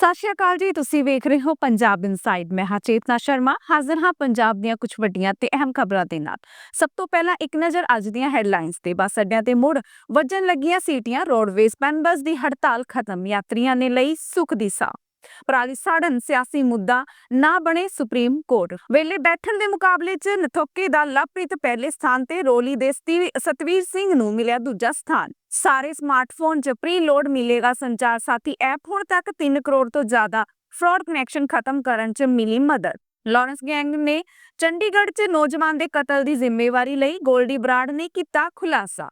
ਸਤਿ ਸ਼੍ਰੀ ਅਕਾਲ ਜੀ, ਤੁਸੀਂ ਵੇਖ ਰਹੇ ਹੋ ਪੰਜਾਬ ਇਨਸਾਈਡ। ਮੈਂ ਹਾਂ ਚੇਤਨਾ ਸ਼ਰਮਾ, ਹਾਜ਼ਰ ਹਾਂ ਪੰਜਾਬ ਦੀਆਂ ਕੁਝ ਵੱਡੀਆਂ ਤੇ ਅਹਿਮ ਖਬਰਾਂ ਦੇ ਨਾਲ। ਸਭ ਤੋਂ ਪਹਿਲਾਂ ਇੱਕ ਨਜ਼ਰ ਅੱਜ ਦੀਆਂ ਹੈਡਲਾਈਨਸ ਤੇ। ਬੱਸ ਅੱਡਿਆਂ ਤੇ ਮੁੜ ਵੱਜਣ ਲੱਗੀਆਂ ਸੀਟੀਆਂ, ਰੋਡਵੇਜ਼ ਪੈਨ ਬੱਸ ਦੀ ਹੜਤਾਲ ਖਤਮ। ਯਾਤਰੀਆਂ ਨੇ ਲਈ ਸੁੱਖ ਦੀ ਸਾਹ। ਪਰਾਲੀ ਸਾੜਨ ਸਿਆਸੀ ਮੁੱਦਾ ਨਾ ਬਣੇ ਸੁਪਰੀਮ ਕੋਰਟ। ਵੇਲੇ ਬੈਠਣ ਦੇ ਮੁਕਾਬਲੇ 'ਚ ਨਥੋਕੇ ਦਾ ਲਵਪ੍ਰੀਤ ਪਹਿਲੇ ਸਥਾਨ ਤੇ ਰੋਲੀ ਦੇ ਸਤਵੀਰ ਸਿੰਘ ਨੂੰ ਮਿਲਿਆ ਦੂਜਾ ਸਥਾਨ। ਸਾਰੇ ਸਮਾਰਟਫੋਨ 'ਚ ਪ੍ਰੀ ਲੋਡ ਮਿਲੇਗਾ ਸੰਚਾਰ ਸਾਥੀ ਐਪ, ਹੁਣ ਤੱਕ 3 ਕਰੋੜ ਤੋਂ ਜ਼ਿਆਦਾ ਫਰਾਡ ਕਨੈਕਸ਼ਨ ਖਤਮ ਕਰਨ 'ਚ ਮਿਲੀ ਮਦਦ। ਲਾਰੈਂਸ ਗੈਂਗ ਨੇ ਚੰਡੀਗੜ੍ਹ 'ਚ ਨੌਜਵਾਨ ਦੇ ਕਤਲ ਦੀ ਜ਼ਿੰਮੇਵਾਰੀ ਲਈ ਗੋਲਡੀ ਬਰਾੜ ਨੇ ਕੀਤਾ ਖੁਲਾਸਾ।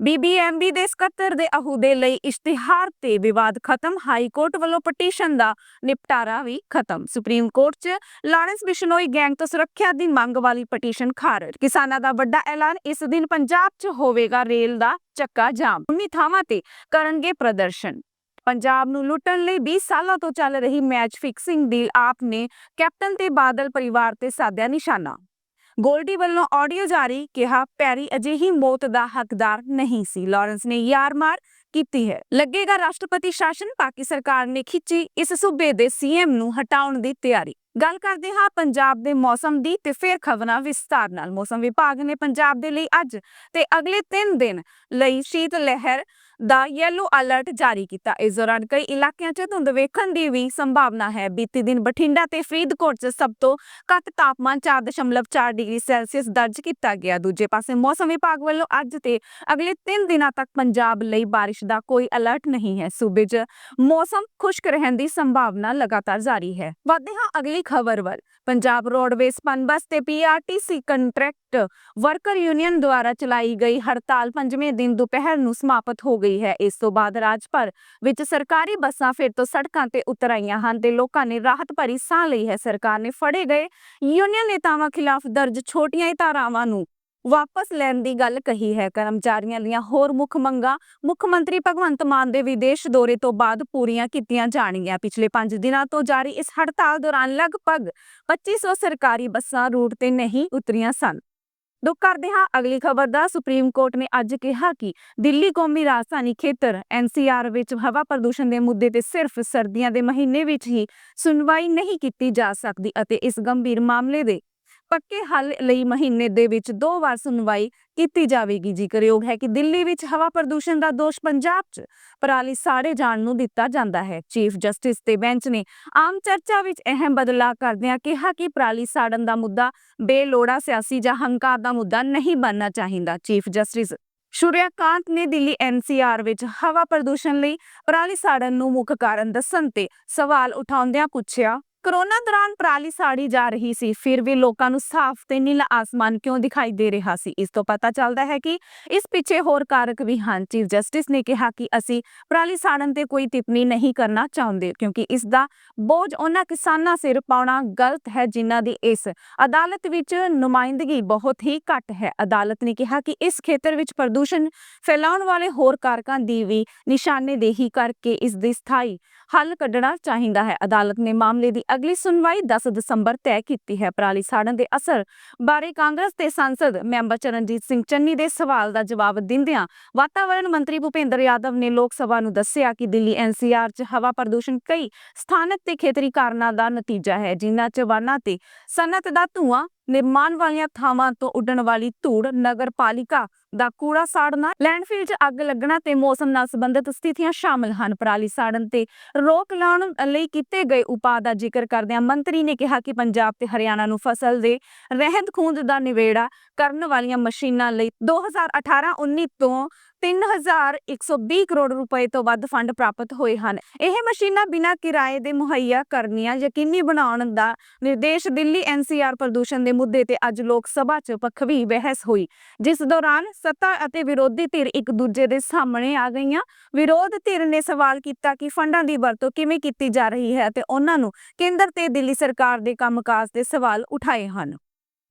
ਬੀਬੀਐਮਬੀ ਦੇ ਸਕੱਤਰ ਦੇ ਅਹੁਦੇ ਲਈ ਇਸ਼ਤਿਹਾਰ ਤੇ ਵਿਵਾਦ ਖਤਮ, ਹਾਈ ਕੋਰਟ ਵੱਲੋਂ ਪਟੀਸ਼ਨ ਦਾ ਨਿਪਟਾਰਾ ਵੀ ਖਤਮ। ਸੁਪਰੀਮ ਕੋਰਟ 'ਚ ਲਾਰੈਂਸ ਬਿਸ਼ਨੋਈ ਗੈਂਗ ਤੋਂ ਸੁਰੱਖਿਆ ਦੀ ਮੰਗ ਵਾਲੀ ਪਟੀਸ਼ਨ ਖਾਰਜ। ਕਿਸਾਨਾਂ ਦਾ ਵੱਡਾ ਐਲਾਨ ਇਸ ਦਿਨ ਪੰਜਾਬ 'ਚ ਹੋਵੇਗਾ ਰੇਲ ਦਾ ਚੱਕਾ ਜਾਮ। 19 ਥਾਵਾਂ ਤੇ ਕਰਨਗੇ ਪ੍ਰਦਰਸ਼ਨ। ਪੰਜਾਬ ਨੂੰ ਲੁੱਟਣ ਲਈ 20 ਸਾਲਾਂ ਤੋਂ ਚੱਲ ਰਹੀ ਮੈਚ ਫਿਕਸਿੰਗ ਡੀਲ ਆਪ ਨੇ ਕੈਪਟਨ ਤੇ ਬਾਦਲ ਪਰਿਵਾਰ ਤੇ ਸਾਧਿਆ ਨਿਸ਼ਾਨਾ। ਗੋਲਡੀ ਵੱਲੋਂ ਆਡੀਓ ਜਾਰੀ ਕਿਹਾ, ਪੈਰੀ ਅਜਿਹੀ ਮੌਤ ਦਾ ਹੱਕਦਾਰ ਨਹੀਂ ਸੀ। ਲਾਰੈਂਸ ਨੇ ਯਾਰ ਮਾਰ ਕੀਤੀ ਹੈ। ਲੱਗੇਗਾ ਰਾਸ਼ਟਰਪਤੀ ਸ਼ਾਸਨ ਪਾਕਿ ਸਰਕਾਰ ਨੇ ਖਿੱਚੀ ਇਸ ਸੂਬੇ ਦੇ ਸੀਐਮ ਨੂੰ ਹਟਾਉਣ ਦੀ ਤਿਆਰੀ। ਗੱਲ ਕਰਦੇ ਹਾਂ ਪੰਜਾਬ ਦੇ ਮੌਸਮ ਦੀ ਤੇ ਫਿਰ ਖਬਰਾਂ ਵਿਸਤਾਰ ਨਾਲ। ਮੌਸਮ ਵਿਭਾਗ ਨੇ ਪੰਜਾਬ ਦੇ ਲਈ ਅੱਜ ਤੇ ਅਗਲੇ 3 ਦਿਨ ਲਈ ਸ਼ੀਤ ਲਹਿਰ ਦਾ ਯੈਲੋ ਅਲਰਟ ਜਾਰੀ ਕੀਤਾ। ਇਸ ਦੌਰਾਨ ਕਈ ਇਲਾਕਿਆਂ 'ਚ ਧੁੰਦ ਵੇਖਣ ਦੀ ਵੀ ਸੰਭਾਵਨਾ ਹੈ। ਬੀਤੀ ਦਿਨ ਬਠਿੰਡਾ ਤੇ ਫਰੀਦਕੋਟ 'ਚ ਸਭ ਤੋਂ ਘੱਟ ਤਾਪਮਾਨ 4.4 ਡਿਗਰੀ ਸੈਲਸੀਅਸ ਦਰਜ ਕੀਤਾ ਗਿਆ। ਦੂਜੇ ਪਾਸੇ ਮੌਸਮ ਵਿਭਾਗ ਵੱਲੋਂ ਅੱਜ ਤੇ ਅਗਲੇ 3 ਦਿਨਾਂ ਤੱਕ ਪੰਜਾਬ ਲਈ ਬਾਰਿਸ਼ ਦਾ ਕੋਈ ਅਲਰਟ ਨਹੀਂ ਹੈ। ਸੂਬੇ 'ਚ ਮੌਸਮ ਖੁਸ਼ਕ ਰਹਿਣ ਦੀ ਸੰਭਾਵਨਾ ਲਗਾਤਾਰ ਜਾਰੀ ਹੈ। ਵਧਦੇ ਹਾਂ ਅਗਲੀ ਖਬਰ ਵੱਲ। ਪੰਜਾਬ ਰੋਡਵੇਜ਼ ਪਨਬਸ ਤੇ ਪੀਆਰਟੀਸੀ ਕੰਟਰੈਕਟ ਵਰਕਰ ਯੂਨੀਅਨ ਦੁਆਰਾ ਚਲਾਈ ਗਈ ਹੜਤਾਲ ਪੰਜਵੇਂ ਦਿਨ ਦੁਪਹਿਰ ਨੂੰ ਸਮਾਪਤ ਹੋ ਗਈ ਹੈ। ਇਸ ਤੋਂ ਬਾਅਦ ਰਾਜ ਭਰ ਵਿੱਚ ਸਰਕਾਰੀ ਬੱਸਾਂ ਫਿਰ ਤੋਂ ਸੜਕਾਂ ਤੇ ਉਤਰ ਆਈਆਂ ਹਨ ਤੇ ਲੋਕਾਂ ਨੇ ਰਾਹਤ ਭਰੀ ਸਾਹ ਲਈ ਹੈ। ਸਰਕਾਰ ਨੇ ਫੜੇ ਗਏ ਯੂਨੀਅਨ ਨੇਤਾਵਾਂ ਖਿਲਾਫ ਦਰਜ ਛੋਟੀਆਂ ਧਾਰਾਵਾਂ ਨੂੰ ਵਾਪਸ ਲੈਣ ਦੀ ਗੱਲ ਕਹੀ ਹੈ। ਕਰਮਚਾਰੀਆਂ ਦੀਆਂ ਹੋਰ ਮੁੱਖ ਮੰਗਾਂ, ਮੁੱਖ ਮੰਤਰੀ ਭਗਵੰਤ ਮਾਨ ਦੇ ਵਿਦੇਸ਼ ਦੌਰੇ ਤੋਂ ਬਾਅਦ ਪੂਰੀਆਂ ਕੀਤੀਆਂ ਜਾਣਗੀਆਂ। ਪਿਛਲੇ 5 ਦਿਨਾਂ ਤੋਂ ਜਾਰੀ ਇਸ ਹੜਤਾਲ ਦੌਰਾਨ ਲਗਭਗ 2500 ਸਰਕਾਰੀ ਬੱਸਾਂ ਰੂਟ ਤੇ ਨਹੀਂ ਉਤਰੀਆਂ ਸਨ। ਦੁੱਖ ਕਰਦੇ ਹਾਂ, ਅਗਲੀ ਖਬਰ ਦਾ। ਸੁਪਰੀਮ ਕੋਰਟ ਨੇ ਅੱਜ ਕਿਹਾ ਕਿ ਦਿੱਲੀ ਕੌਮੀ ਰਾਜਧਾਨੀ ਖੇਤਰ ਐਨਸੀਆਰ ਵਿੱਚ ਹਵਾ ਪ੍ਰਦੂਸ਼ਣ ਦੇ ਮੁੱਦੇ ਤੇ ਸਿਰਫ ਸਰਦੀਆਂ ਦੇ ਮਹੀਨੇ ਵਿੱਚ ਹੀ ਸੁਣਵਾਈ ਨਹੀਂ ਕੀਤੀ ਜਾ ਸਕਦੀ ਅਤੇ ਇਸ ਗੰਭੀਰ ਮਾਮਲੇ ਦੇ ਪੱਕੇ ਹੱਲ ਲਈ ਮਹੀਨੇ ਦੇ ਵਿੱਚ ਦੋ ਵਾਰ ਸੁਣਵਾਈ ਕੀਤੀ ਜਾਵੇਗੀ। ਜ਼ਿਕਰਯੋਗ ਹੈ ਕਿ ਦਿੱਲੀ ਵਿੱਚ ਹਵਾ ਪ੍ਰਦੂਸ਼ਣ ਦਾ ਦੋਸ਼ ਪੰਜਾਬ 'ਚ ਪਰਾਲੀ ਸਾੜੇ ਜਾਣ ਨੂੰ ਦਿੱਤਾ ਜਾਂਦਾ ਹੈ। ਚੀਫ ਜਸਟਿਸ ਤੇ ਬੈਂਚ ਨੇ ਆਮ ਚਰਚਾ ਵਿੱਚ ਅਹਿਮ ਬਦਲਾਅ ਕਰਦਿਆਂ ਕਿਹਾ ਕਿ ਪਰਾਲੀ ਸਾੜਨ ਦਾ ਮੁੱਦਾ ਬੇਲੋੜਾ, ਸਿਆਸੀ ਜਾਂ ਹੰਕਾਰ ਦਾ ਮੁੱਦਾ ਨਹੀਂ ਬਣਨਾ ਚਾਹੀਦਾ। ਚੀਫ ਜਸਟਿਸ ਸ਼ੂਰਿਆਕਾਂਤ ਨੇ ਦਿੱਲੀ ਐਨਸੀਆਰ ਵਿੱਚ ਹਵਾ ਪ੍ਰਦੂਸ਼ਣ ਲਈ ਪਰਾਲੀ ਸਾੜਨ ਨੂੰ ਮੁੱਖ ਕਾਰਨ ਦੱਸਣ ਤੇ ਸਵਾਲ ਉਠਾਉਂਦਿਆਂ ਪੁੱਛਿਆ ਕਰੋਨਾ ਦੌਰਾਨ ਪਰਾਲੀ ਸਾੜੀ ਜਾ ਰਹੀ ਸੀ, ਫਿਰ ਵੀ ਲੋਕਾਂ ਨੂੰ ਸਾਫ਼ ਤੇ ਨੀਲਾ ਆਸਮਾਨ ਕਿਉਂ ਦਿਖਾਈ ਦੇ ਰਿਹਾ ਸੀ? ਇਸ ਤੋਂ ਪਤਾ ਚੱਲਦਾ ਹੈ ਕਿ ਇਸ ਪਿੱਛੇ ਹੋਰ ਕਾਰਕ ਵੀ ਹਨ। ਚੀਫ ਜਸਟਿਸ ਨੇ ਕਿਹਾ ਕਿ ਅਸੀਂ ਪਰਾਲੀ ਸਾੜਨ ਤੇ ਕੋਈ ਟਿੱਪਣੀ ਨਹੀਂ ਕਰਨਾ ਚਾਹੁੰਦੇ, ਕਿਉਂਕਿ ਇਸ ਦਾ ਬੋਝ ਉਹਨਾਂ ਕਿਸਾਨਾਂ ਸਿਰ ਪਾਉਣਾ ਗਲਤ ਹੈ, ਜਿਨ੍ਹਾਂ ਦੀ ਇਸ ਅਦਾਲਤ ਵਿੱਚ ਨੁਮਾਇੰਦਗੀ ਬਹੁਤ ਹੀ ਘੱਟ ਹੈ। ਅਦਾਲਤ ਨੇ ਕਿਹਾ ਕਿ ਇਸ ਖੇਤਰ ਵਿੱਚ ਪ੍ਰਦੂਸ਼ਣ ਫੈਲਾਉਣ ਵਾਲੇ ਹੋਰ ਕਾਰਕਾਂ ਦੀ ਵੀ ਨਿਸ਼ਾਨੇਦੇਹੀ ਕਰਕੇ ਇਸ ਦੀ ਸਥਾਈ ਹੱਲ ਕੱਢਣਾ ਚਾਹੀਦਾ ਹੈ। ਅਦਾਲਤ ਨੇ ਮਾਮਲੇ ਦੀ ਅਗਲੀ ਸੁਣਵਾਈ 10 ਦਸੰਬਰ ਤੈਅ ਕੀਤੀ ਹੈ। ਪਰਾਲੀ ਸਾੜਨ ਦੇ ਅਸਰ ਬਾਰੇ ਕਾਂਗਰਸ ਦੇ ਸੰਸਦ ਮੈਂਬਰ ਚਰਨਜੀਤ ਸਿੰਘ ਚੰਨੀ ਦੇ ਸਵਾਲ ਦਾ ਜਵਾਬ ਦਿੰਦਿਆਂ ਵਾਤਾਵਰਣ ਮੰਤਰੀ ਭੁਪੇਂਦਰ ਯਾਦਵ ਨੇ ਲੋਕ ਸਭਾ ਨੂੰ ਦੱਸਿਆ ਕਿ ਦਿੱਲੀ ਐਨਸੀਆਰ 'ਚ ਹਵਾ ਪ੍ਰਦੂਸ਼ਣ ਕਈ ਸਥਾਨਕ ਤੇ ਖੇਤਰੀ ਕਾਰਨਾਂ ਦਾ ਨਤੀਜਾ ਹੈ, ਜਿਨ੍ਹਾਂ 'ਚ ਵਾਹਨਾਂ ਤੇ ਸਨਅਤ ਦਾ ਧੂਆਂ, ਨਿਰਮਾਣ ਵਾਲੀਆਂ ਥਾਵਾਂ ਤੋਂ ਉੱਡਣ ਵਾਲੀ ਧੂੜ, ਨਗਰ ਪਾਲਿਕਾ ਦਾ ਕੂੜਾ ਸਾੜਨਾ, ਲੈਂਡਫਿਲ 'ਚ ਅੱਗ ਲੱਗਣਾ ਤੇ ਮੌਸਮ ਨਾਲ ਸੰਬੰਧਿਤ ਸਥਿਤੀਆਂ ਸ਼ਾਮਲ ਹਨ। ਪਰਾਲੀ ਸਾੜਨ ਤੇ ਰੋਕ ਲਾਉਣ ਲਈ ਕੀਤੇ ਗਏ ਉਪਾਅ ਦਾ ਜ਼ਿਕਰ ਕਰਦਿਆਂ ਮੰਤਰੀ ਨੇ ਕਿਹਾ ਕਿ ਪੰਜਾਬ ਤੇ ਹਰਿਆਣਾ ਨੂੰ ਫਸਲ ਦੇ ਰਹਿੰਦ ਖੂੰਦ ਦਾ ਨਿਵੇੜਾ ਕਰਨ ਵਾਲੀਆਂ ਮਸ਼ੀਨਾਂ ਲਈ 2018-19 ਤੋਂ 3120 ਕਰੋੜ ਰੁਪਏ ਤੋਂ ਵੱਧ ਫੰਡ ਪ੍ਰਾਪਤ ਹੋਏ ਹਨ। ਇਹ ਮਸ਼ੀਨਾਂ ਬਿਨਾਂ ਕਿਰਾਏ ਦੇ ਮੁਹੱਈਆ ਕਰਨੀਆਂ ਯਕੀਨੀ ਬਣਾਉਣ ਦਾ ਨਿਰਦੇਸ਼ ਦਿੱਲੀ ਐਨਸੀਆਰ ਪ੍ਰਦੂਸ਼ਣ ਦੇ ਮੁੱਦੇ ਤੇ ਅੱਜ ਲੋਕ ਸਭਾ 'ਚ ਪਖਵੀ ਬਹਿਸ ਹੋਈ। ਜਿਸ ਦੌਰਾਨ ਸੱਤਾ ਅਤੇ ਵਿਰੋਧੀ ਧਿਰ ਇੱਕ ਦੂਜੇ ਦੇ ਸਾਹਮਣੇ ਆ ਗਈਆਂ। ਵਿਰੋਧ ਧਿਰ ਨੇ ਸਵਾਲ ਕੀਤਾ ਕਿ ਫੰਡਾਂ ਦੀ ਵਰਤੋਂ ਕਿਵੇਂ ਕੀਤੀ ਜਾ ਰਹੀ ਹੈ ਤੇ ਉਹਨਾਂ ਨੂੰ ਕੇਂਦਰ ਤੇ ਦਿੱਲੀ ਸਰਕਾਰ ਦੇ ਕੰਮਕਾਜ ਤੇ ਸਵਾਲ ਉਠਾਏ ਹਨ।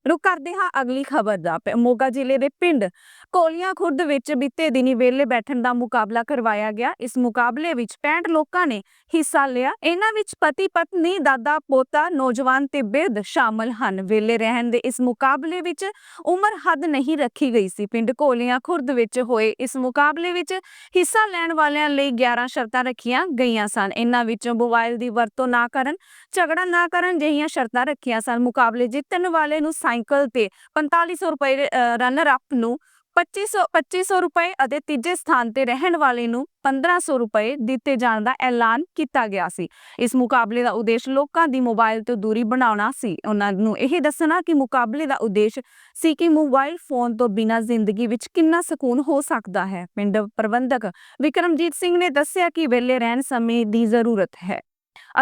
ਰੁਕ ਕਰਦੇ ਹਾਂ ਅਗਲੀ ਖਬਰ ਦਾ ਮੋਗਾ ਜ਼ਿਲ੍ਹੇ ਦੇ ਪਿੰਡ ਕੋਲੀਆਂ ਖੁਰਦ ਵਿੱਚ ਬੀਤੇ ਦਿਨੀ ਵੇਲੇ ਬੈਠਣ ਦਾ ਮੁਕਾਬਲਾ ਕਰਵਾਇਆ ਗਿਆ। ਇਸ ਮੁਕਾਬਲੇ ਵਿੱਚ 65 ਲੋਕਾਂ ਨੇ ਹਿੱਸਾ ਲਿਆ। ਇਹਨਾਂ ਵਿੱਚ ਪਤੀ ਪਤਨੀ ਦਾਦਾ, ਪੋਤਾ, ਨੌਜਵਾਨ ਤੇ ਬਿਰਧ ਸ਼ਾਮਲ ਹਨ। ਵੇਲੇ ਰਹਿਣ ਦੇ ਇਸ ਮੁਕਾਬਲੇ ਵਿੱਚ ਉਮਰ ਹੱਦ ਨਹੀਂ ਰੱਖੀ ਗਈ ਸੀ। ਪਿੰਡ ਕੋਲੀਆਂ ਖੁਰਦ ਵਿੱਚ ਹੋਏ ਇਸ ਮੁਕਾਬਲੇ ਵਿੱਚ ਹਿੱਸਾ ਲੈਣ ਵਾਲਿਆਂ ਲਈ 11 ਸ਼ਰਤਾਂ ਰੱਖੀਆਂ ਗਈਆਂ ਸਨ। ਇਹਨਾਂ ਵਿੱਚੋਂ ਮੋਬਾਈਲ ਦੀ ਵਰਤੋਂ ਨਾ ਕਰਨ, ਝਗੜਾ ਨਾ ਕਰਨ ਜਿਹੀਆਂ ਸ਼ਰਤਾਂ ਰੱਖੀਆਂ ਸਨ। ਮੁਕਾਬਲੇ ਜਿੱਤਣ ਵਾਲੇ ਨੂੰ ਸਾਈਕਲ ਤੇ 4500 ਰੁਪਏ ਰਨਰ ਅਪ ਨੂੰ 2500 2500 ਰੁਪਏ ਅਤੇ ਤੀਜੇ ਸਥਾਨ ਤੇ ਰਹਿਣ ਵਾਲੇ ਨੂੰ 1500 ਰੁਪਏ ਦਿੱਤੇ ਜਾਣ ਦਾ ਐਲਾਨ ਕੀਤਾ ਗਿਆ ਸੀ। ਇਸ ਮੁਕਾਬਲੇ ਦਾ ਉਦੇਸ਼ ਲੋਕਾਂ ਦੀ ਮੋਬਾਈਲ ਤੋਂ ਦੂਰੀ ਬਣਾਉਣਾ ਸੀ। ਉਹਨਾਂ ਨੂੰ ਇਹ ਦੱਸਣਾ ਕਿ ਮੁਕਾਬਲੇ ਦਾ ਉਦੇਸ਼ ਸੀ ਕਿ ਮੋਬਾਈਲ ਫੋਨ ਤੋਂ ਬਿਨਾਂ ਜ਼ਿੰਦਗੀ ਵਿੱਚ ਕਿੰਨਾ ਸਕੂਨ ਹੋ ਸਕਦਾ ਹੈ। ਪਿੰਡ ਪ੍ਰਬੰਧਕ ਵਿਕਰਮਜੀਤ ਸਿੰਘ ਨੇ ਦੱਸਿਆ ਕਿ ਵਿਹਲੇ ਰਹਿਣ ਸਮੇਂ ਦੀ ਜ਼ਰੂਰਤ ਹੈ।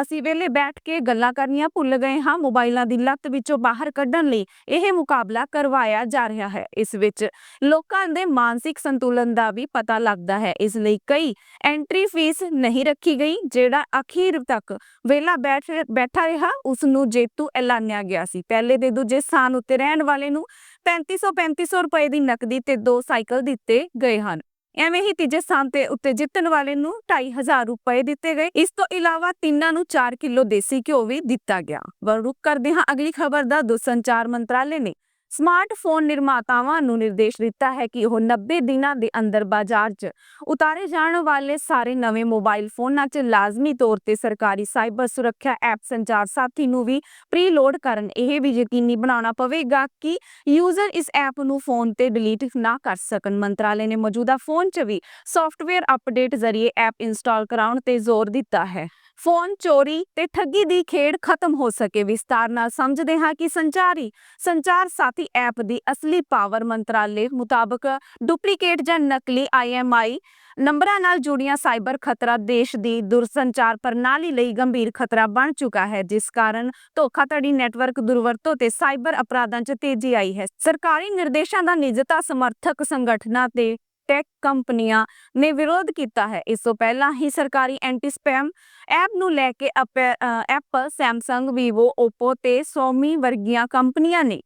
ਅਸੀਂ ਵੇਲੇ ਬੈਠ ਕੇ ਗੱਲਾਂ ਕਰਨੀਆਂ ਭੁੱਲ ਗਏ ਹਾਂ, ਮੋਬਾਈਲਾਂ ਦੀ ਲੱਤ ਵਿੱਚੋਂ ਬਾਹਰ ਕੱਢਣ ਲਈ ਇਹ ਮੁਕਾਬਲਾ ਕਰਵਾਇਆ ਜਾ ਰਿਹਾ ਹੈ। ਇਸ ਵਿੱਚ ਲੋਕਾਂ ਦੇ ਮਾਨਸਿਕ ਸੰਤੁਲਨ ਦਾ ਵੀ ਪਤਾ ਲੱਗਦਾ ਹੈ। ਇਸ ਲਈ ਕਈ ਐਂਟਰੀ ਫੀਸ ਨਹੀਂ ਰੱਖੀ ਗਈ, ਜਿਹੜਾ ਅਖੀਰ ਤੱਕ ਵੇਲਾ ਬੈਠ, ਬੈਠਾ ਰਿਹਾ ਉਸ ਨੂੰ ਜੇਤੂ ਐਲਾਨਿਆ ਗਿਆ ਸੀ। ਪਹਿਲੇ ਦੇ ਦੂਜੇ ਸਥਾਨ ਉੱਤੇ ਰਹਿਣ ਵਾਲੇ ਨੂੰ 3500 3500 ਰੁਪਏ ਦੀ ਨਕਦੀ ਤੇ ਦੋ ਸਾਈਕਲ ਦਿੱਤੇ ਗਏ ਹਨ। ਐਵੇਂ ਹੀ ਤੀਜੇ ਸਥਾਨ ਤੇ ਉੱਤੇ ਜਿੱਤਣ ਵਾਲੇ ਨੂੰ 2500 ਰੁਪਏ ਦਿੱਤੇ ਗਏ। ਇਸ ਤੋਂ ਇਲਾਵਾ ਤਿੰਨਾਂ ਨੂੰ 4 ਕਿਲੋ ਦੇਸੀ ਘਿਓ ਵੀ ਦਿੱਤਾ ਗਿਆ। ਵਰ ਰੁਕ ਕਰਦੇ ਹਾਂ ਅਗਲੀ ਖਬਰ ਦਾ ਦੂਰਸੰਚਾਰ ਮੰਤਰਾਲੇ ਨੇ। ਸਮਾਰਟਫੋਨ ਨਿਰਮਾਤਾਵਾਂ ਨੂੰ ਨਿਰਦੇਸ਼ ਦਿੱਤਾ ਹੈ ਕਿ ਉਹ 90 ਦਿਨਾਂ ਦੇ ਅੰਦਰ ਬਾਜ਼ਾਰ 'ਚ ਉਤਾਰੇ ਜਾਣ ਵਾਲੇ ਸਾਰੇ ਨਵੇਂ ਮੋਬਾਈਲ ਫੋਨਾਂ 'ਚ ਲਾਜ਼ਮੀ ਤੌਰ ਤੇ ਸਰਕਾਰੀ ਸਾਈਬਰ ਸੁਰੱਖਿਆ ਐਪ ਸੰਚਾਰ ਸਾਥੀ ਨੂੰ ਵੀ ਪ੍ਰੀਲੋਡ ਕਰਨ। ਇਹ ਵੀ ਯਕੀਨੀ ਬਣਾਉਣਾ ਪਵੇਗਾ ਕਿ ਯੂਜ਼ਰ ਇਸ ਐਪ ਨੂੰ ਫੋਨ ਤੇ ਡਿਲੀਟ ਨਾ ਕਰ ਸਕਣ। ਮੰਤਰਾਲੇ ਨੇ ਮੌਜੂਦਾ ਫੋਨ 'ਚ ਵੀ ਸੌਫਟਵੇਅਰ ਅਪਡੇਟ ਜ਼ਰੀਏ ਐਪ ਇੰਸਟਾਲ ਕਰਾਉਣ ਤੇ ਜ਼ੋਰ ਦਿੱਤਾ ਹੈ। ਫੋਨ, ਚੋਰੀ ਤੇ ਠੱਗੀ ਦੀ ਖੇਡ ਖਤਮ ਹੋ ਸਕੇ। ਵਿਸਤਾਰ ਨਾਲ ਸਮਝਦੇ ਹਾਂ ਕਿ ਸੰਚਾਰੀ, ਸੰਚਾਰ ਸਾਥੀ ਐਪ ਦੀ ਅਸਲੀ ਪਾਵਰ ਮੰਤਰਾਲੇ ਮੁਤਾਬਕ ਡੁਪਲੀਕੇਟ ਜਾਂ ਨਕਲੀ ਆਈਐਮਆਈ ਨੰਬਰਾਂ ਨਾਲ ਜੁੜੀਆਂ ਸਾਈਬਰ ਖਤਰਾ ਦੇਸ਼ ਦੀ ਦੁਰਸੰਚਾਰ ਪ੍ਰਣਾਲੀ ਲਈ ਗੰਭੀਰ ਖਤਰਾ ਬਣ ਚੁੱਕਾ ਹੈ, ਜਿਸ ਕਾਰਨ ਧੋਖਾਧੜੀ ਨੈਟਵਰਕ ਦੁਰਵਰਤੋਂ ਤੇ ਸਾਈਬਰ ਅਪਰਾਧਾਂ 'ਚ ਤੇਜ਼ੀ ਆਈ ਹੈ। ਸਰਕਾਰੀ ਨਿਰਦੇਸ਼ਾਂ ਦਾ ਨਿਜਤਾ ਸਮਰਥਕ ਸੰਗਠਨਾਂ ਤੇ ਟੈਕ ਕੰਪਨੀਆਂ ਨੇ ਵਿਰੋਧ ਕੀਤਾ ਹੈ। ਇਸ ਤੋਂ ਪਹਿਲਾਂ ਹੀ ਸਰਕਾਰੀ ਐਂਟੀ ਸਪੈਮ ਐਪ ਨੂੰ ਲੈ ਕੇ ਐਪਲ ਸੈਮਸੰਗ ਵੀਵੋ ਓਪੋ ਤੇ ਸੋਮੀ ਵਰਗੀਆਂ ਕੰਪਨੀਆਂ ਨੇ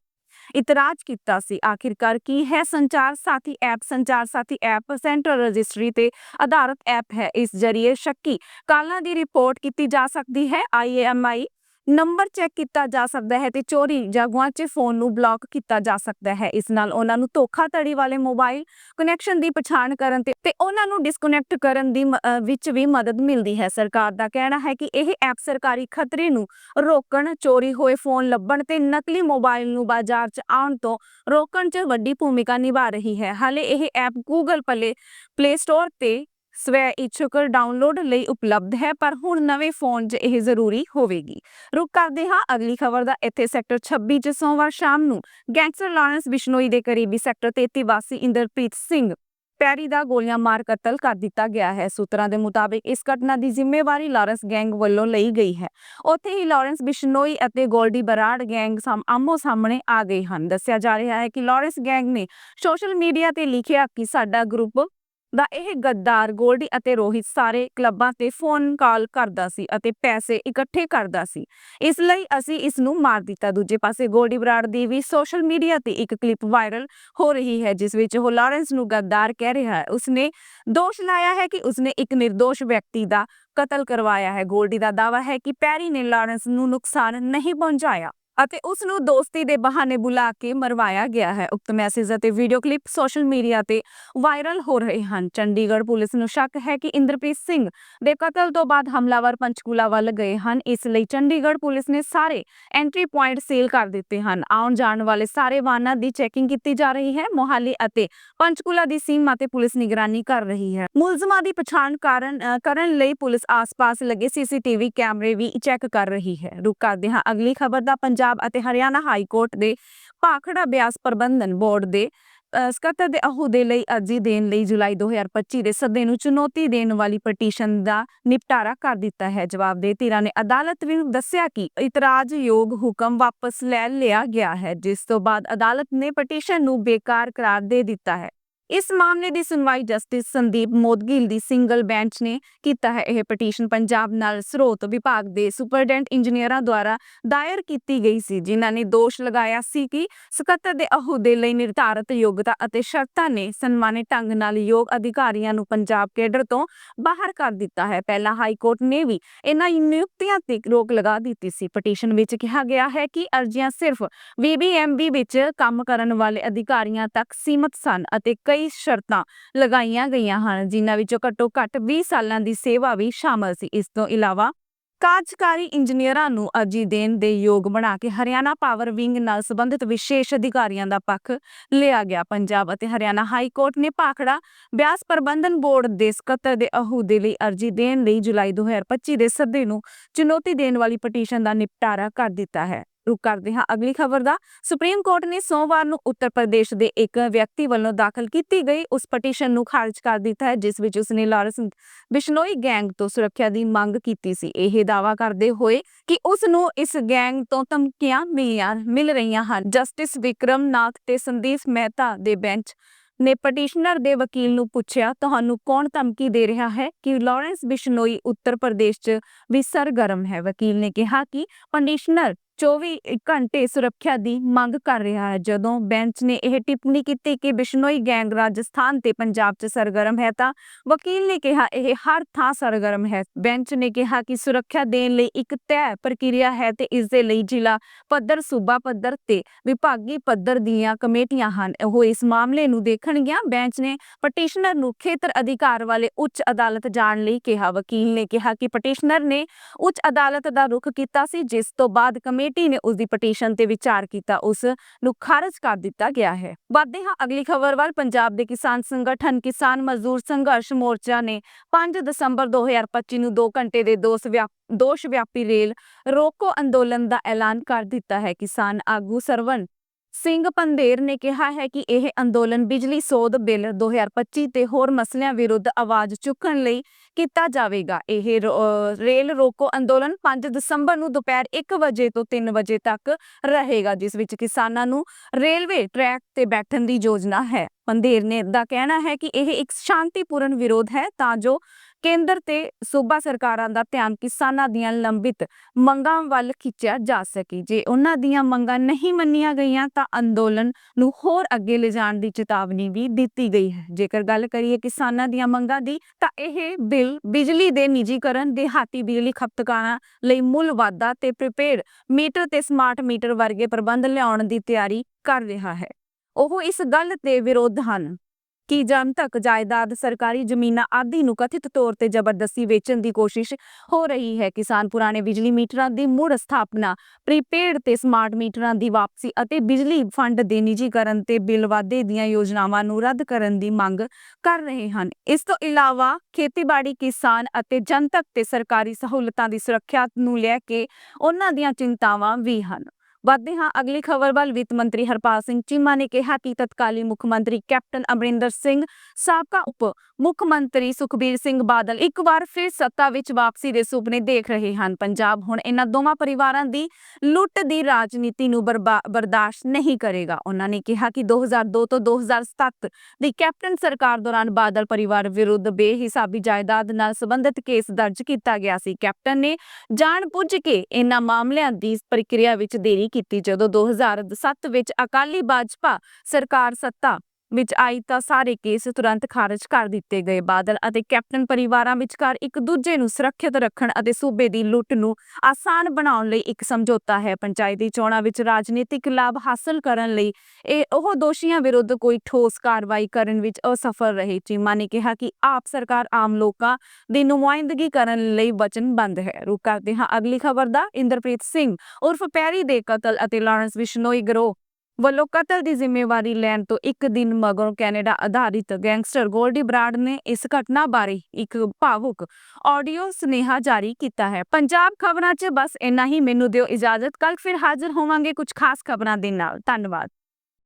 ਇਤਰਾਜ਼ ਕੀਤਾ ਸੀ। ਆਖਿਰਕਾਰ ਕੀ ਹੈ ਸੰਚਾਰ ਸਾਥੀ ਐਪ ਸੰਚਾਰ ਸਾਥੀ ਐਪ ਸੈਂਟਰ ਰਜਿਸਟਰੀ ਤੇ ਆਧਾਰਿਤ ਐਪ ਹੈ। ਇਸ ਜ਼ਰੀਏ ਸ਼ੱਕੀ ਕਾਲਾਂ ਦੀ ਰਿਪੋਰਟ ਕੀਤੀ ਜਾ ਸਕਦੀ ਹੈ। ਆਈਐਮਆਈ ਨੰਬਰ ਚੈੱਕ ਕੀਤਾ ਜਾ ਸਕਦਾ ਹੈ ਤੇ ਚੋਰੀ ਜਾਂ ਗੁਆਚੇ ਫੋਨ ਨੂੰ ਬਲੌਕ ਕੀਤਾ ਜਾ ਸਕਦਾ ਹੈ। ਇਸ ਨਾਲ ਉਹਨਾਂ ਨੂੰ ਧੋਖਾਧੜੀ ਵਾਲੇ ਮੋਬਾਈਲ ਕਨੈਕਸ਼ਨ ਦੀ ਪਛਾਣ ਕਰਨ ਤੇ ਉਹਨਾਂ ਨੂੰ ਡਿਸਕਨੈਕਟ ਕਰਨ ਦੀ ਵਿੱਚ ਵੀ ਮਦਦ ਮਿਲਦੀ ਹੈ। ਸਰਕਾਰ ਦਾ ਕਹਿਣਾ ਹੈ ਕਿ ਇਹ ਐਪ ਸਰਕਾਰੀ ਖਤਰੇ ਨੂੰ ਰੋਕਣ, ਚੋਰੀ ਹੋਏ ਫੋਨ ਲੱਭਣ ਤੇ ਨਕਲੀ ਮੋਬਾਈਲ ਨੂੰ ਬਾਜ਼ਾਰ 'ਚ ਆਉਣ ਤੋਂ ਰੋਕਣ 'ਚ ਵੱਡੀ ਭੂਮਿਕਾ ਨਿਭਾ ਰਹੀ ਹੈ। ਹਾਲੇ ਇਹ app Google play play store ਤੇ ਸਵੈ ਇੱਛੁਕ ਡਾਊਨਲੋਡ ਲਈ ਉਪਲਬਧ ਹੈ, ਪਰ ਹੁਣ ਨਵੇਂ ਫੋਨ 'ਚ ਇਹ ਜ਼ਰੂਰੀ ਹੋਵੇਗੀ। ਰੁਕ ਕਰਦੇ ਹਾਂ, ਅਗਲੀ ਖਬਰ ਦਾ ਇੱਥੇ ਸੈਕਟਰ 26 'ਚ ਸੋਮਵਾਰ ਸ਼ਾਮ ਨੂੰ ਗੈਂਗਸਟਰ ਲਾਰੈਂਸ ਬਿਸ਼ਨੋਈ ਦੇ ਕਰੀਬੀ ਸੈਕਟਰ 33 ਵਾਸੀ ਇੰਦਰਪ੍ਰੀਤ ਸਿੰਘ ਪੈਰੀ ਦਾ ਗੋਲੀਆਂ ਮਾਰ ਕਤਲ ਕਰ ਦਿੱਤਾ ਗਿਆ ਹੈ। ਸੂਤਰਾਂ ਦੇ ਮੁਤਾਬਿਕ ਇਸ ਘਟਨਾ ਦੀ ਜ਼ਿੰਮੇਵਾਰੀ ਲਾਰੈਂਸ ਗੈਂਗ ਵੱਲੋਂ ਲਈ ਗਈ ਹੈ। ਉੱਥੇ ਹੀ ਲਾਰੈਂਸ ਬਿਸ਼ਨੋਈ ਅਤੇ ਗੋਲਡੀ ਬਰਾੜ ਗੈਂਗ ਆਮੋ ਸਾਹਮਣੇ ਆ ਗਏ ਹਨ। ਦੱਸਿਆ ਜਾ ਰਿਹਾ ਹੈ ਕਿ ਲਾਰੈਂਸ ਗੈਂਗ ਨੇ ਸੋਸ਼ਲ ਮੀਡੀਆ ਤੇ ਲਿਖਿਆ ਕਿ ਸਾਡਾ ਗਰੁੱਪ ਦਾ ਇਹ ਗੱਦਾਰ ਗੋਲਡੀ ਅਤੇ ਰੋਹਿਤ ਸਾਰੇ ਕਲੱਬਾਂ ਤੇ ਫੋਨ ਕਾਲ ਕਰਦਾ ਸੀ ਅਤੇ ਪੈਸੇ ਇਕੱਠੇ ਕਰਦਾ ਸੀ। ਇਸ ਲਈ ਅਸੀਂ ਇਸ ਨੂੰ ਮਾਰ ਦਿੱਤਾ। ਦੂਜੇ ਪਾਸੇ ਗੋਲਡੀ ਬਰਾੜ ਦੀ ਵੀ ਸੋਸ਼ਲ ਮੀਡੀਆ ਤੇ ਇੱਕ ਕਲਿੱਪ ਵਾਇਰਲ ਹੋ ਰਹੀ ਹੈ, ਜਿਸ ਵਿੱਚ ਉਹ ਲਾਰੈਂਸ ਨੂੰ ਗੱਦਾਰ ਕਹਿ ਰਿਹਾ ਹੈ। ਉਸਨੇ ਦੋਸ਼ ਲਾਇਆ ਹੈ ਕਿ ਉਸਨੇ ਇੱਕ ਨਿਰਦੋਸ਼ ਵਿਅਕਤੀ ਦਾ ਕਤਲ ਕਰਵਾਇਆ ਹੈ। ਗੋਲਡੀ ਦਾ ਦਾਅਵਾ ਹੈ ਕਿ ਪੈਰੀ ਨੇ ਲਾਰੈਂਸ ਨੂੰ ਨੁਕਸਾਨ ਨਹੀਂ ਪਹੁੰਚਾਇਆ। ਅਤੇ ਉਸ ਨੂੰ ਦੋਸਤੀ ਦੇ ਬਹਾਨੇ ਬੁਲਾ ਕੇ ਮਰਵਾਇਆ ਗਿਆ ਹੈ। ਉਕਤ ਮੈਸੇਜ ਅਤੇ ਵੀਡੀਓ ਕਲਿੱਪ ਸੋਸ਼ਲ ਮੀਡੀਆ ਤੇ ਵਾਇਰਲ ਹੋ ਰਹੇ ਹਨ। ਚੰਡੀਗੜ੍ਹ ਪੁਲਿਸ ਨੂੰ ਸ਼ੱਕ ਹੈ ਕਿ ਇੰਦਰਪ੍ਰੀਤ ਸਿੰਘ ਦੇ ਕਤਲ ਤੋਂ ਬਾਅਦ ਹਮਲਾਵਰ ਪੰਚਕੂਲਾ ਵੱਲ ਗਏ ਹਨ। ਇਸ ਲਈ ਚੰਡੀਗੜ੍ਹ ਪੁਲਿਸ ਨੇ ਸਾਰੇ ਐਂਟਰੀ ਪੁਆਇੰਟ ਸੀਲ ਕਰ ਦਿੱਤੇ ਹਨ। ਆਉਣ ਜਾਣ ਵਾਲੇ ਸਾਰੇ ਵਾਹਨਾਂ ਦੀ ਚੈਕਿੰਗ ਕੀਤੀ ਜਾ ਰਹੀ ਹੈ। ਮੋਹਾਲੀ ਅਤੇ ਪੰਚਕੂਲਾ ਦੀ ਸੀਮਾ ਤੇ ਪੁਲਿਸ ਨਿਗਰਾਨੀ ਕਰ ਰਹੀ ਹੈ। ਮੁਲਜ਼ਮਾਂ ਦੀ ਪਛਾਣ ਕਾਰਨ ਕਰਨ ਲਈ ਪੁਲਿਸ ਆਸ-ਪਾਸ ਲੱਗੇ ਸੀਸੀਟੀਵੀ ਕੈਮਰੇ ਵੀ ਚੈੱਕ ਕਰ ਰਹੀ ਹੈ। ਰੁਕ ਕਰਦੇ ਹਾਂ। ਅਗਲੀ ਖਬਰ ਦਾ ਪੰਜਾਬ ਅਤੇ ਹਰਿਆਣਾ ਹਾਈ ਕੋਰਟ ਦੇ ਭਾਖੜਾ ਬਿਆਸ ਪ੍ਰਬੰਧਨ ਬੋਰਡ ਦੇ ਸਕੱਤਰ ਦੇ ਅਹੁਦੇ ਲਈ ਅਰਜ਼ੀ ਦੇਣ ਲਈ ਜੁਲਾਈ 2025 ਦੇ ਸੱਦੇ ਨੂੰ ਚੁਣੌਤੀ ਦੇਣ ਵਾਲੀ ਪਟੀਸ਼ਨ ਦਾ ਨਿਪਟਾਰਾ ਕਰ ਦਿੱਤਾ ਹੈ। ਜਵਾਬ ਦੇ ਧਿਰਾਂ ਨੇ ਅਦਾਲਤ ਨੂੰ ਦੱਸਿਆ ਕਿ ਇਤਰਾਜ਼ਯੋਗ ਹੁਕਮ ਵਾਪਸ ਲੈ ਲਿਆ ਗਿਆ ਹੈ, ਜਿਸ ਤੋਂ ਬਾਅਦ ਅਦਾਲਤ ਨੇ ਪਟੀਸ਼ਨ ਨੂੰ ਬੇਕਾਰ ਕਰਾਰ ਦੇ ਦਿੱਤਾ ਹੈ। ਇਸ ਮਾਮਲੇ ਦੀ ਸੁਣਵਾਈ ਜਸਟਿਸ ਸੰਦੀਪ ਮੋਦਗਿਲ ਦੀ ਸਿੰਗਲ ਬੈਂਚ ਨੇ ਕੀਤਾ ਹੈ। ਇਹ ਪਟੀਸ਼ਨ ਪੰਜਾਬ ਨਾਲ ਸਰੋਤ ਵਿਭਾਗ ਦੇ ਸੁਪਰਡੈਂਟ ਇੰਜੀਨੀਅਰਾਂ ਦੁਆਰਾ ਦਾਇਰ ਕੀਤੀ ਗਈ ਸੀ, ਜਿਨ੍ਹਾਂ ਨੇ ਦੋਸ਼ ਲਗਾਇਆ ਸੀ ਕਿ ਸਕੱਤਰ ਦੇ ਅਹੁਦੇ ਲਈ ਨਿਰਧਾਰਤ ਯੋਗਤਾ ਅਤੇ ਸ਼ਰਤਾਂ ਨੇ ਸਨਮਾਨਿਤ ਢੰਗ ਨਾਲ ਯੋਗ ਅਧਿਕਾਰੀਆਂ ਨੂੰ ਪੰਜਾਬ ਕੇਡਰ ਤੋਂ ਬਾਹਰ ਕਰ ਦਿੱਤਾ ਹੈ। ਪਹਿਲਾਂ ਹਾਈ ਕੋਰਟ ਨੇ ਵੀ ਇਹਨਾਂ ਨਿਯੁਕਤੀਆਂ ਤੇ ਰੋਕ ਲਗਾ ਦਿੱਤੀ ਸੀ। ਪਟੀਸ਼ਨ ਵਿੱਚ ਕਿਹਾ ਗਿਆ ਹੈ ਕਿ ਅਰਜ਼ੀਆਂ ਸਿਰਫ ਵੀਬੀਐਮਬੀ ਵਿੱਚ ਕੰਮ ਕਰਨ ਵਾਲੇ ਅਧਿਕਾਰੀਆਂ ਤੱਕ ਸੀਮਤ ਸਨ ਅਤੇ ਕਈ ਸ਼ਰਤਾਂ ਲਗਾਈਆਂ ਗਈਆਂ ਹਨ, ਜਿਨ੍ਹਾਂ ਵਿੱਚੋਂ ਘੱਟੋ ਘੱਟ 20 ਸਾਲਾਂ ਦੀ ਸੇਵਾ ਵੀ ਸ਼ਾਮਲ ਸੀ। ਇਸ ਤੋਂ ਇਲਾਵਾ ਕਾਰਜਕਾਰੀ ਇੰਜੀਨੀਅਰਾਂ ਨੂੰ ਅਰਜੀ ਦੇਣ ਦੇ ਯੋਗ ਬਣਾ ਕੇ ਹਰਿਆਣਾ ਪਾਵਰ ਵਿੰਗ ਨਾਲ ਸੰਬੰਧਿਤ ਵਿਸ਼ੇਸ਼ ਅਧਿਕਾਰੀਆਂ ਦਾ ਪੱਖ ਲਿਆ ਗਿਆ। ਪੰਜਾਬ ਅਤੇ ਹਰਿਆਣਾ ਹਾਈ ਕੋਰਟ ਨੇ ਭਾਖੜਾ ਬਿਆਸ ਪ੍ਰਬੰਧਨ ਬੋਰਡ ਦੇ ਸਕੱਤਰ ਦੇ ਅਹੁਦੇ ਲਈ ਅਰਜੀ ਦੇਣ ਲਈ ਜੁਲਾਈ 2025 ਦੇ ਸੱਦੇ ਨੂੰ ਚੁਣੌਤੀ ਦੇਣ ਵਾਲੀ ਪਟੀਸ਼ਨ ਦਾ ਨਿਪਟਾਰਾ ਕਰ ਦਿੱਤਾ ਹੈ। ਰੁਕ ਕਰਦੇ ਹਾਂ। ਅਗਲੀ ਖਬਰ ਦਾ, ਸੁਪਰੀਮ ਕੋਰਟ ਨੇ ਸੋਮਵਾਰ ਨੂੰ ਉੱਤਰ ਪ੍ਰਦੇਸ਼ ਦੇ ਇੱਕ ਵਿਅਕਤੀ ਵੱਲੋਂ ਦਾਖਲ ਕੀਤੀ ਗਈ ਉਸ ਪਟੀਸ਼ਨ ਨੂੰ ਖਾਰਜ ਕਰ ਦਿੱਤਾ ਹੈ, ਜਿਸ ਵਿੱਚ ਉਸਨੇ ਲਾਰੈਂਸ ਬਿਸ਼ਨੋਈ ਗੈਂਗ ਤੋਂ ਸੁਰੱਖਿਆ ਦੀ ਮੰਗ ਕੀਤੀ ਸੀ। ਇਹ ਦਾਅਵਾ ਕਰਦੇ ਹੋਏ ਕਿ ਉਸ ਨੂੰ ਇਸ ਗੈਂਗ ਤੋਂ ਧਮਕੀਆਂ ਮਿਲੀਆਂ, ਮਿਲ ਰਹੀਆਂ ਹਨ। ਜਸਟਿਸ ਵਿਕਰਮ ਨਾਥ ਤੇ ਸੰਦੀਪ ਮਹਿਤਾ ਦੇ ਬੈਂਚ ਨੇ ਪਟੀਸ਼ਨਰ ਦੇ ਵਕੀਲ ਨੂੰ ਪੁੱਛਿਆ, ਤੁਹਾਨੂੰ ਕੌਣ ਧਮਕੀ ਦੇ ਰਿਹਾ ਹੈ ਕਿ ਲਾਰੈਂਸ ਬਿਸ਼ਨੋਈ ਉੱਤਰ ਪ੍ਰਦੇਸ਼ 'ਚ ਵੀ ਸਰਗਰਮ ਹੈ? ਵਕੀਲ ਨੇ ਕਿਹਾ ਕਿ ਪਟੀਸ਼ਨਰ 24 ਘੰਟੇ ਸੁਰੱਖਿਆ ਦੀ ਮੰਗ ਕਰ ਰਿਹਾ ਹੈ। ਜਦੋਂ ਬੈਂਚ ਨੇ ਇਹ ਟਿੱਪਣੀ ਕੀਤੀ ਕਿ ਬਿਸ਼ਨੋਈ ਗੈਂਗ ਰਾਜਸਥਾਨ ਤੇ ਪੰਜਾਬ 'ਚ ਸਰਗਰਮ ਹੈ ਤਾਂ ਵਕੀਲ ਨੇ ਕਿਹਾ ਇਹ ਹਰ ਥਾਂ ਸਰਗਰਮ ਹੈ। ਬੈਂਚ ਨੇ ਕਿਹਾ ਕਿ ਸੁਰੱਖਿਆ ਦੇਣ ਲਈ ਇੱਕ ਤੈਅ ਪ੍ਰਕਿਰਿਆ ਹੈ ਤੇ ਇਸ ਦੇ ਲਈ ਜ਼ਿਲ੍ਹਾ ਪੱਧਰ, ਸੂਬਾ ਪੱਧਰ ਤੇ ਵਿਭਾਗੀ ਪੱਧਰ ਦੀਆਂ ਕਮੇਟੀਆਂ ਹਨ। ਉਹ ਇਸ ਮਾਮਲੇ ਨੂੰ ਦੇਖਣਗੀਆਂ। ਬੈਂਚ ਨੇ ਪਟੀਸ਼ਨਰ ਨੂੰ ਖੇਤਰ ਅਧਿਕਾਰ ਵਾਲੇ ਉੱਚ ਅਦਾਲਤ ਜਾਣ ਲਈ ਕਿਹਾ। ਵਕੀਲ ਨੇ ਕਿਹਾ ਕਿ ਪਟੀਸ਼ਨਰ ਨੇ ਉੱਚ ਅਦਾਲਤ ਦਾ ਰੁਖ ਕੀਤਾ ਸੀ, ਜਿਸ ਤੋਂ ਬਾਅਦ ਕਮੇਟੀ ਨੇ ਉਸ ਦੀ ਪਟੀਸ਼ਨ ਤੇ ਵਿਚਾਰ ਕੀਤਾ, ਉਸ ਨੂੰ ਖਾਰਜ ਕਰ ਦਿੱਤਾ ਗਿਆ ਹੈ। ਵੱਧਦੇ ਹਾਂ ਅਗਲੀ ਖਬਰ ਵੱਲ। ਪੰਜਾਬ ਦੇ ਕਿਸਾਨ ਸੰਗਠਨ ਕਿਸਾਨ ਮਜ਼ਦੂਰ ਸੰਘਰਸ਼ ਮੋਰਚਾ ਨੇ 5 ਦਸੰਬਰ 2025 ਨੂੰ 2 ਘੰਟੇ ਦੇ ਦੋਸ਼ ਦੋਸ਼ ਵਿਆਪੀ ਰੇਲ ਰੋਕੋ ਅੰਦੋਲਨ ਦਾ ਐਲਾਨ ਕਰ ਦਿੱਤਾ ਹੈ। ਕਿਸਾਨ ਆਗੂ ਸਰਵਨ ਸਿੰਘ ਪੰਧੇਰ ਨੇ ਕਿਹਾ ਹੈ ਕਿ ਇਹ ਅੰਦੋਲਨ ਬਿਜਲੀ, ਸੋਧ ਬਿੱਲ 2025 ਤੇ ਹੋਰ ਮਸਲਿਆਂ ਵਿਰੁੱਧ ਆਵਾਜ਼ ਚੁੱਕਣ ਲਈ ਕੀਤਾ ਜਾਵੇਗਾ। ਇਹ ਰੋ- ਰੇਲ ਰੋਕੋ ਅੰਦੋਲਨ 5 ਦਸੰਬਰ ਨੂੰ ਦੁਪਹਿਰ 1 ਵਜੇ ਤੋਂ 3 ਵਜੇ ਤੱਕ ਰਹੇਗਾ, ਜਿਸ ਵਿੱਚ ਕਿਸਾਨਾਂ ਨੂੰ ਰੇਲਵੇ ਟਰੈਕ ਤੇ ਬੈਠਣ ਦੀ ਯੋਜਨਾ ਹੈ। ਪੰਧੇਰ ਨੇ ਦਾ ਕਹਿਣਾ ਹੈ ਕਿ ਇਹ ਇੱਕ ਸ਼ਾਂਤੀਪੂਰਨ ਵਿਰੋਧ ਹੈ ਤਾਂ ਜੋ ਕੇਂਦਰ ਤੇ ਸੂਬਾ ਸਰਕਾਰਾਂ ਦਾ ਧਿਆਨ ਕਿਸਾਨਾਂ ਦੀਆਂ ਲੰਬਿਤ ਮੰਗਾਂ ਵੱਲ ਖਿੱਚਿਆ ਜਾ ਸਕੇ। ਜੇ ਉਹਨਾਂ ਦੀਆਂ ਮੰਗਾਂ ਨਹੀਂ ਮੰਨੀਆਂ ਗਈਆਂ ਤਾਂ ਅੰਦੋਲਨ ਨੂੰ ਹੋਰ ਅੱਗੇ ਲਿਜਾਣ ਦੀ ਚੇਤਾਵਨੀ ਵੀ ਦਿੱਤੀ ਗਈ ਹੈ। ਜੇਕਰ ਗੱਲ ਕਰੀਏ ਕਿਸਾਨਾਂ ਦੀਆਂ ਮੰਗਾਂ ਦੀ ਤਾਂ ਇਹ ਬਿੱਲ ਬਿਜਲੀ ਦੇ ਨਿੱਜੀਕਰਨ, ਦਿਹਾਤੀ ਬਿਜਲੀ ਖਪਤਕਾਰਾਂ ਲਈ ਮੁੱਲ ਵਾਧਾ ਤੇ ਪ੍ਰੀਪੇਡ ਮੀਟਰ ਤੇ ਸਮਾਰਟ ਮੀਟਰ ਵਰਗੇ ਪ੍ਰਬੰਧ ਲਿਆਉਣ ਦੀ ਤਿਆਰੀ ਕਰ ਰਿਹਾ ਹੈ। ਉਹ ਇਸ ਗੱਲ ਦੇ ਵਿਰੋਧ ਹਨ ਕਿ ਜਨਤਕ ਜਾਇਦਾਦ ਸਰਕਾਰੀ ਜ਼ਮੀਨਾਂ ਆਦਿ ਨੂੰ ਕਥਿਤ ਤੌਰ ਤੇ ਜ਼ਬਰਦਸਤੀ ਵੇਚਣ ਦੀ ਕੋਸ਼ਿਸ਼ ਹੋ ਰਹੀ ਹੈ। ਕਿਸਾਨ ਪੁਰਾਣੇ ਬਿਜਲੀ ਮੀਟਰਾਂ ਦੀ ਮੁੜ ਸਥਾਪਨਾ, ਪ੍ਰੀਪੇਡ ਤੇ ਸਮਾਰਟ ਮੀਟਰਾਂ ਦੀ ਵਾਪਸੀ ਅਤੇ ਬਿਜਲੀ ਫੰਡ ਦੇ ਨਿੱਜੀਕਰਨ ਤੇ ਬਿੱਲ ਵਾਧੇ ਦੀਆਂ ਯੋਜਨਾਵਾਂ ਨੂੰ ਰੱਦ ਕਰਨ ਦੀ ਮੰਗ ਕਰ ਰਹੇ ਹਨ। ਇਸ ਤੋਂ ਇਲਾਵਾ ਖੇਤੀਬਾੜੀ ਕਿਸਾਨ ਅਤੇ ਜਨਤਕ ਤੇ ਸਰਕਾਰੀ ਸਹੂਲਤਾਂ ਦੀ ਸੁਰੱਖਿਆ ਨੂੰ ਲੈ ਕੇ ਉਹਨਾਂ ਦੀਆਂ ਚਿੰਤਾਵਾਂ ਵੀ ਹਨ। ਵੱਧਦੇ ਹਾਂ। ਅਗਲੀ ਖਬਰ ਵੱਲ ਵਿੱਤ ਮੰਤਰੀ ਹਰਪਾਲ ਸਿੰਘ ਚੀਮਾ ਨੇ ਕਿਹਾ ਕਿ ਤਤਕਾਲੀ ਮੁੱਖ ਮੰਤਰੀ ਕੈਪਟਨ ਅਮਰਿੰਦਰ ਸਿੰਘ, ਸਾਬਕਾ ਉਪ ਮੁੱਖ ਮੰਤਰੀ ਸੁਖਬੀਰ ਸਿੰਘ ਬਾਦਲ ਇੱਕ ਵਾਰ ਫਿਰ ਸੱਤਾ ਵਿੱਚ ਵਾਪਸੀ ਦੇ ਸੁਪਨੇ ਦੇਖ ਰਹੇ ਹਨ। ਪੰਜਾਬ ਹੁਣ ਇਹਨਾਂ ਦੋਵਾਂ ਪਰਿਵਾਰਾਂ ਦੀ ਲੁੱਟ ਦੀ ਰਾਜਨੀਤੀ ਨੂੰ ਬਰਦਾਸ਼ਤ ਨਹੀਂ ਕਰੇਗਾ। ਉਹਨਾਂ ਨੇ ਕਿਹਾ ਕਿ 2002 ਤੋਂ 2007 ਦੀ ਕੈਪਟਨ ਸਰਕਾਰ ਦੌਰਾਨ ਬਾਦਲ ਪਰਿਵਾਰ ਵਿਰੁੱਧ ਬੇਹਿਸਾਬੀ ਜਾਇਦਾਦ ਨਾਲ ਸੰਬੰਧਿਤ ਕੇਸ ਦਰਜ ਕੀਤਾ ਗਿਆ ਸੀ। ਕੈਪਟਨ ਨੇ ਜਾਣ ਬੁੱਝ ਕੇ ਇਹਨਾਂ ਮਾਮਲਿਆਂ ਦੀ ਪ੍ਰਕਿਰਿਆ ਵਿੱਚ ਦੇਰੀ ਕੀਤੀ ਜਦੋਂ 2007 ਵਿੱਚ ਅਕਾਲੀ ਭਾਜਪਾ ਸਰਕਾਰ ਸੱਤਾ। ਵਿੱਚ ਆਈ ਤਾਂ ਸਾਰੇ ਕੇਸ ਤੁਰੰਤ ਖਾਰਜ ਕਰ ਦਿੱਤੇ ਗਏ ਬਾਦਲ ਅਤੇ ਕੈਪਟਨ ਪਰਿਵਾਰਾਂ ਵਿਚਕਾਰ ਇੱਕ ਦੂਜੇ ਨੂੰ ਸੁਰੱਖਿਅਤ ਰੱਖਣ ਅਤੇ ਸੂਬੇ ਦੀ ਲੁੱਟ ਨੂੰ ਆਸਾਨ ਬਣਾਉਣ ਲਈ ਇੱਕ ਸਮਝੌਤਾ ਹੈ। ਪੰਚਾਇਤੀ ਚੋਣਾਂ ਵਿੱਚ ਰਾਜਨੀਤਿਕ ਲਾਭ ਹਾਸਲ ਕਰਨ ਲਈ ਇਹ ਉਹ ਦੋਸ਼ੀਆਂ ਵਿਰੁੱਧ ਕੋਈ ਠੋਸ ਕਾਰਵਾਈ ਕਰਨ ਵਿੱਚ ਅਸਫਲ ਰਹੇ। ਚੀਮਾ ਨੇ ਕਿਹਾ ਕਿ ਆਪ ਸਰਕਾਰ ਆਮ ਲੋਕਾਂ ਦੀ ਨੁਮਾਇੰਦਗੀ ਕਰਨ ਲਈ ਵਚਨਬੱਧ ਹੈ। ਰੁਕ ਕਰਦੇ ਹਾਂ ਅਗਲੀ ਖਬਰ ਦਾ। ਇੰਦਰਪ੍ਰੀਤ ਸਿੰਘ ਉਰਫ ਪੈਰੀ ਦੇ ਕਤਲ ਅਤੇ ਲਾਰੈਂਸ ਬਿਸ਼ਨੋਈ ਗਰੋਹ ਵੱਲੋਂ ਕਤਲ ਦੀ ਜ਼ਿੰਮੇਵਾਰੀ ਲੈਣ ਤੋਂ ਇੱਕ ਦਿਨ ਮਗਰੋਂ ਕੈਨੇਡਾ ਆਧਾਰਿਤ ਗੈਂਗਸਟਰ ਗੋਲਡੀ ਬਰਾਡ ਨੇ ਇਸ ਘਟਨਾ ਬਾਰੇ ਇੱਕ ਭਾਵੁਕ ਆਡੀਓ ਸੁਨੇਹਾ ਜਾਰੀ ਕੀਤਾ ਹੈ। ਪੰਜਾਬ ਖਬਰਾਂ 'ਚ ਬਸ ਇੰਨਾ ਹੀ। ਮੈਨੂੰ ਦਿਓ ਇਜਾਜ਼ਤ। ਕੱਲ ਫਿਰ ਹਾਜ਼ਰ ਹੋਵਾਂਗੇ ਕੁਝ ਖਾਸ ਖਬਰਾਂ ਦੇ ਨਾਲ। ਧੰਨਵਾਦ।